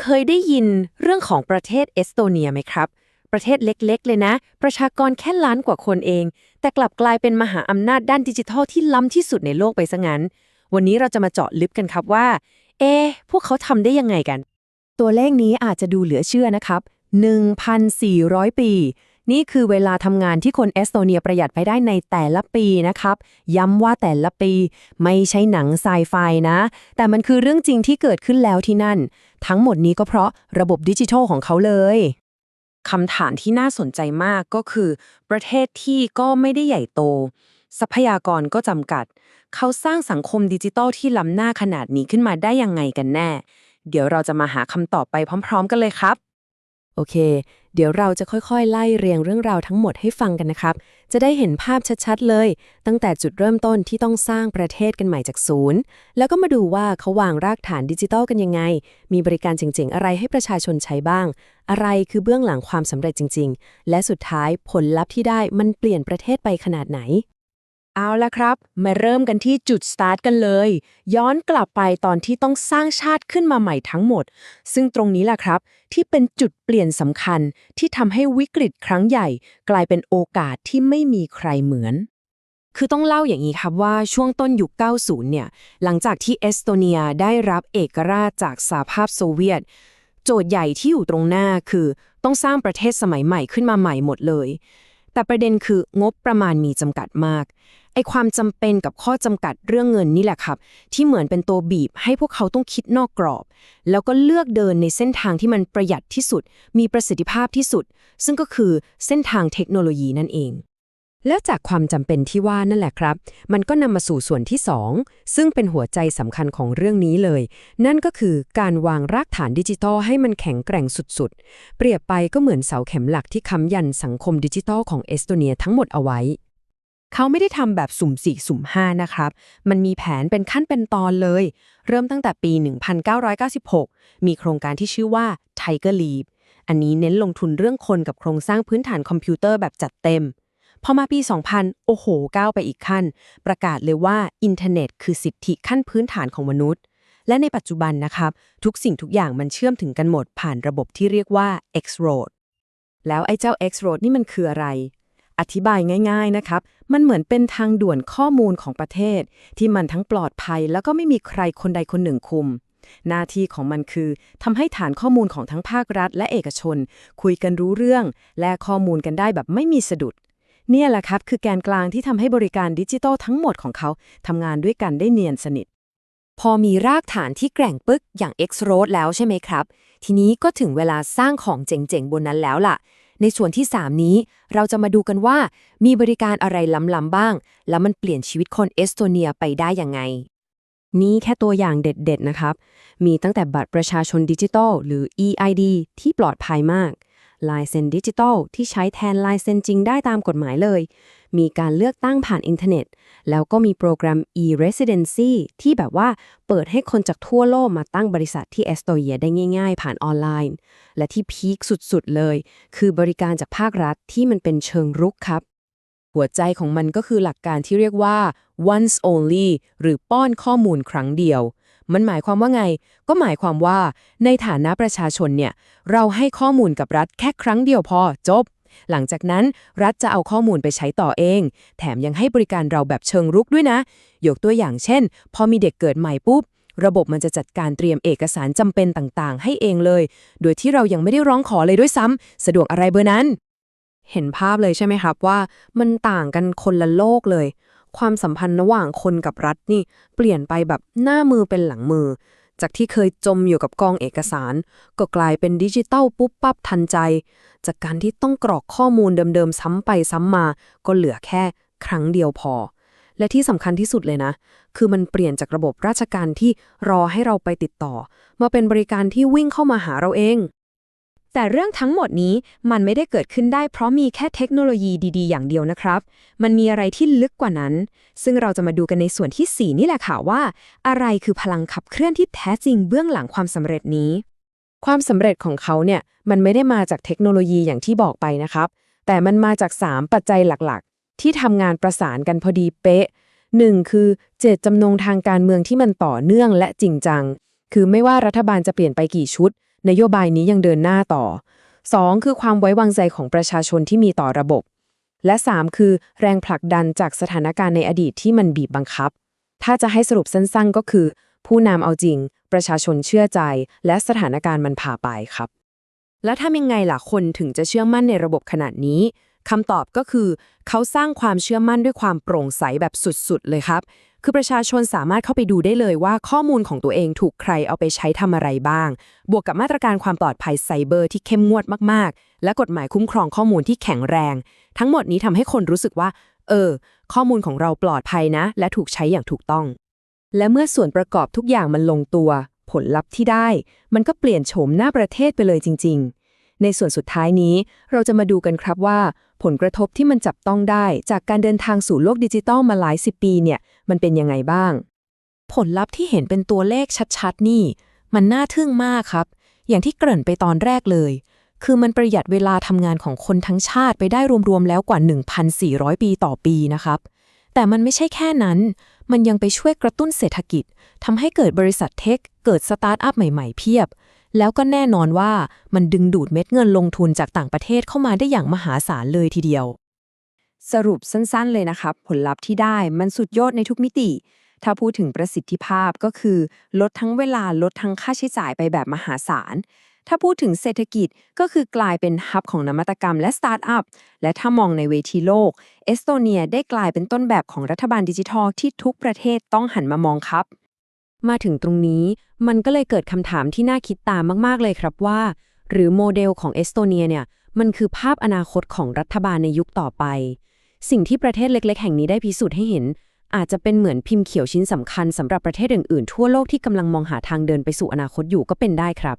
เคยได้ยินเรื่องของประเทศเอสโตเนียไหมครับ ประเทศเล็กๆ เลยนะ ประชากรแค่ล้านกว่าคนเอง แต่กลับกลายเป็นมหาอำนาจด้านดิจิทัลที่ล้ำที่สุดในโลกไปซะงั้น วันนี้เราจะมาเจาะลึกกันครับว่า เอ๊พวกเขาทำได้ยังไงกัน ตัวเลขนี้อาจจะดูเหลือเชื่อนะครับ 1,400 ปี นี่คือเวลาทำงานที่คนเอสโตเนียประหยัดไปได้ในแต่ละปีนะครับ ย้ำว่าแต่ละปีไม่ใช่หนังไซไฟนะ แต่มันคือเรื่องจริงที่เกิดขึ้นแล้วที่นั่น ทั้งหมดนี้ก็เพราะระบบดิจิทัลของเขาเลยคำถามที่น่าสนใจมากก็คือ ประเทศที่ก็ไม่ได้ใหญ่โต ทรัพยากรก็จำกัด เขาสร้างสังคมดิจิทัลที่ล้ำหน้าขนาดนี้ขึ้นมาได้ยังไงกันแน่ เดี๋ยวเราจะมาหาคำตอบไปพร้อม ๆ กันเลยครับ โอเค เดี๋ยวเราจะค่อยๆ ไล่เรียงเรื่องราวทั้งหมดให้ฟังกันนะครับ จะได้เห็นภาพชัดๆเลย ตั้งแต่จุดเริ่มต้นที่ต้องสร้างประเทศกันใหม่จากศูนย์ แล้วก็มาดูว่าเขาวางรากฐานดิจิทัลกันยังไง มีบริการเจ๋งๆ อะไรให้ประชาชนใช้บ้าง อะไรคือเบื้องหลังความสำเร็จจริง ๆ และสุดท้ายผลลัพธ์ที่ได้มันเปลี่ยนประเทศไปขนาดไหน เอาละครับ มาเริ่มกันที่จุดสตาร์ทกันเลย ย้อนกลับไปตอนที่ต้องสร้างชาติขึ้นมาใหม่ทั้งหมด ซึ่งตรงนี้แหละครับ ที่เป็นจุดเปลี่ยนสำคัญที่ทำให้วิกฤตครั้งใหญ่ กลายเป็นโอกาสที่ไม่มีใครเหมือน คือต้องเล่าอย่างนี้ครับว่าช่วงต้นยุค 90 เนี่ย หลังจากที่เอสโตเนียได้รับเอกราชจากสหภาพโซเวียต โจทย์ใหญ่ที่อยู่ตรงหน้าคือ ต้องสร้างประเทศสมัยใหม่ขึ้นมาใหม่หมดเลย แต่ประเด็นคืองบประมาณมีจำกัดมาก ไอความจำเป็นกับข้อจำกัดเรื่องเงินนี่แหละครับ ที่เหมือนเป็นตัวบีบให้พวกเขาต้องคิดนอกกรอบ แล้วก็เลือกเดินในเส้นทางที่มันประหยัดที่สุด มีประสิทธิภาพที่สุด ซึ่งก็คือเส้นทางเทคโนโลยีนั่นเอง แล้วจากความจำเป็นที่ว่านั่นแหละครับ มันก็นำมาสู่ส่วนที่ 2 ซึ่งเป็นหัวใจสำคัญของเรื่องนี้เลย นั่นก็คือการวางรากฐานดิจิทัลให้มันแข็งแกร่งสุดๆ เปรียบไปก็เหมือนเสาเข็มหลักที่ค้ำยันสังคมดิจิทัลของเอสโตเนียทั้งหมดเอาไว้ เขาไม่ได้ทำแบบสุ่ม4สุ่ม5นะครับ มันมีแผนเป็นขั้นเป็นตอนเลย เริ่มตั้งแต่ปี 1996 มีโครงการที่ชื่อว่า Tiger Leap อันนี้เน้นลงทุนเรื่องคนกับโครงสร้างพื้นฐานคอมพิวเตอร์แบบจัดเต็ม พอมาปี 2000 โอ้โหก้าวไปอีกขั้น ประกาศเลยว่าอินเทอร์เน็ตคือสิทธิขั้นพื้นฐานของมนุษย์ และในปัจจุบันนะครับ ทุกสิ่งทุกอย่างมันเชื่อมถึงกันหมดผ่านระบบที่เรียกว่า X-Road แล้วไอ้เจ้า X-Road นี่มันคืออะไร อธิบายง่าย ๆนะครับ มันเหมือนเป็นทางด่วนข้อมูลของประเทศ ที่มันทั้งปลอดภัย แล้วก็ไม่มีใครคนใดคนหนึ่งคุมหน้าที่ของมันคือทำให้ฐานข้อมูลของทั้งภาครัฐและเอกชน คุยกันรู้เรื่อง และข้อมูลกันได้แบบไม่มีสะดุด เนี่ยแหละครับคือแกนกลางที่ทำให้บริการดิจิทัลทั้งหมดของเขาทำงานด้วยกันได้เนียนสนิท พอมีรากฐานที่แกร่งปึกอย่าง X-Road แล้วใช่ไหมครับ ทีนี้ก็ถึงเวลาสร้างของเจ๋งๆ บนนั้นแล้วล่ะ ในส่วนที่ 3 นี้เราจะมาดูกันว่า มีบริการอะไรล้ำๆบ้าง แล้วมันเปลี่ยนชีวิตคนเอสโตเนียไปได้ยังไงนี่แค่ตัวอย่างเด็ดๆ นะครับ มีตั้งแต่บัตรประชาชนดิจิทัลหรือ EID ที่ปลอดภัยมาก ลายเซ็นดิจิทัลที่ใช้แทนลายเซ็นจริงได้ตามกฎหมายเลย มีการเลือกตั้งผ่านอินเทอร์เน็ต แล้วก็มีโปรแกรม e-residency ที่แบบว่าเปิดให้คนจากทั่วโลกมาตั้งบริษัทที่เอสโตเนียได้ง่ายๆ ผ่านออนไลน์ และที่พีคสุดๆเลย คือบริการจากภาครัฐที่มันเป็นเชิงรุกครับ หัวใจของมันก็คือหลักการที่เรียกว่า once only หรือป้อนข้อมูลครั้งเดียว มันหมายความว่าไง ก็หมายความว่า ในฐานะประชาชนเนี่ย เราให้ข้อมูลกับรัฐแค่ครั้งเดียวพอจบ หลังจากนั้นรัฐจะเอาข้อมูลไปใช้ต่อเอง แถมยังให้บริการเราแบบเชิงรุกด้วยนะ ยกตัวอย่างเช่น พอมีเด็กเกิดใหม่ปุ๊บระบบมันจะจัดการเตรียมเอกสารจำเป็นต่างๆ ให้เองเลย โดยที่เรายังไม่ได้ร้องขอเลยด้วยซ้ำ สะดวกอะไรเบอร์นั้น เห็นภาพเลยใช่ไหมครับว่า มันต่างกันคนละโลกเลย ความสัมพันธ์ระหว่างคนกับรัฐนี่เปลี่ยนไปแบบหน้ามือเป็นหลังมือ จากที่เคยจมอยู่กับกองเอกสาร ก็กลายเป็นดิจิตัลปุ๊บปั๊บทันใจ จากการที่ต้องกรอกข้อมูลเดิมๆซ้ำไปซ้ำมา ก็เหลือแค่ครั้งเดียวพอ และที่สำคัญที่สุดเลยนะ คือมันเปลี่ยนจากระบบราชการที่รอให้เราไปติดต่อ มาเป็นบริการที่วิ่งเข้ามาหาเราเอง แต่เรื่องทั้งหมดนี้มันไม่ได้เกิดขึ้นได้เพราะมีแค่เทคโนโลยีดีๆ อย่างเดียวนะครับ มันมีอะไรที่ลึกกว่านั้น ซึ่งเราจะมาดูกันในส่วนที่ 4 นี่แหละค่ะว่า อะไรคือพลังขับเคลื่อนที่แท้จริงเบื้องหลังความสำเร็จนี้ ความสำเร็จของเขาเนี่ยมันไม่ได้มาจากเทคโนโลยีอย่างที่บอกไปนะครับ แต่มันมาจาก 3 ปัจจัยหลักๆ ที่ทำงานประสานกันพอดีเป๊ะ 1. คือเจตจำนงทางการเมืองที่มันต่อเนื่องและจริงจัง คือไม่ว่ารัฐบาลจะเปลี่ยนไปกี่ชุด นโยบายนี้ยังเดินหน้าต่อ 2. คือความไว้วางใจของประชาชนที่มีต่อระบบ และ 3 คือแรงผลักดันจากสถานการณ์ในอดีตที่มันบีบบังคับ ถ้าจะให้สรุปสั้นๆ ก็คือ ผู้นำเอาจริง ประชาชนเชื่อใจ และสถานการณ์มันพาไปครับ แล้วทำยังไงล่ะคนถึงจะเชื่อมั่นในระบบขนาดนี้คำตอบก็คือ เขาสร้างความเชื่อมั่นด้วยความโปร่งใสแบบสุดๆ เลยครับ คือประชาชนสามารถเข้าไปดูได้เลยว่าข้อมูลของตัวเองถูกใครเอาไปใช้ทำอะไรบ้าง บวกกับมาตรการความปลอดภัยไซเบอร์ที่เข้มงวดมากๆ และกฎหมายคุ้มครองข้อมูลที่แข็งแรง ทั้งหมดนี้ทำให้คนรู้สึกว่า เออ ข้อมูลของเราปลอดภัยนะ และถูกใช้อย่างถูกต้อง และเมื่อส่วนประกอบทุกอย่างมันลงตัว ผลลัพธ์ที่ได้ มันก็เปลี่ยนโฉมหน้าประเทศไปเลยจริง ๆ ในส่วนสุดท้ายนี้ เราจะมาดูกันครับว่า ผลกระทบที่มันจับต้องได้ จากการเดินทางสู่โลกดิจิตอลมาหลายสิบปีเนี่ย มันเป็นยังไงบ้าง ผลลัพธ์ที่เห็นเป็นตัวเลขชัดๆ นี่ มันน่าทึ่งมากครับ อย่างที่เกริ่นไปตอนแรกเลย คือมันประหยัดเวลาทำงานของคนทั้งชาติไปได้รวมๆแล้วกว่า 1,400 ปีต่อปีนะครับแต่มันไม่ใช่แค่นั้น มันยังไปช่วยกระตุ้นเศรษฐกิจ ทำให้เกิดบริษัทเทค เกิดสตาร์ทอัพใหม่ๆ เพียบ แล้วก็แน่นอนว่ามันดึงดูดเม็ดเงินลงทุนจากต่างประเทศเข้ามาได้อย่างมหาศาลเลยทีเดียว สรุปสั้นๆเลยนะครับ ผลลัพธ์ที่ได้มันสุดยอดในทุกมิติ ถ้าพูดถึงประสิทธิภาพก็คือ ลดทั้งเวลาลดทั้งค่าใช้จ่ายไปแบบมหาศาลถ้าพูดถึงเศรษฐกิจก็คือกลายเป็นฮับของนวัตกรรมและสตาร์ทอัพ และถ้ามองในเวทีโลก เอสโตเนียได้กลายเป็นต้นแบบของรัฐบาลดิจิทัลที่ทุกประเทศต้องหันมามองครับ มาถึงตรงนี้ มันก็เลยเกิดคำถามที่น่าคิดตามมาก ๆ เลยครับว่า หรือโมเดลของเอสโตเนียเนี่ย มันคือภาพอนาคตของรัฐบาลในยุคต่อไป สิ่งที่ประเทศเล็ก ๆ แห่งนี้ได้พิสูจน์ให้เห็น อาจจะเป็นเหมือนพิมพ์เขียวชิ้นสำคัญสำหรับประเทศอื่นๆทั่วโลกที่กำลังมองหาทางเดินไปสู่อนาคตอยู่ก็เป็นได้ครับ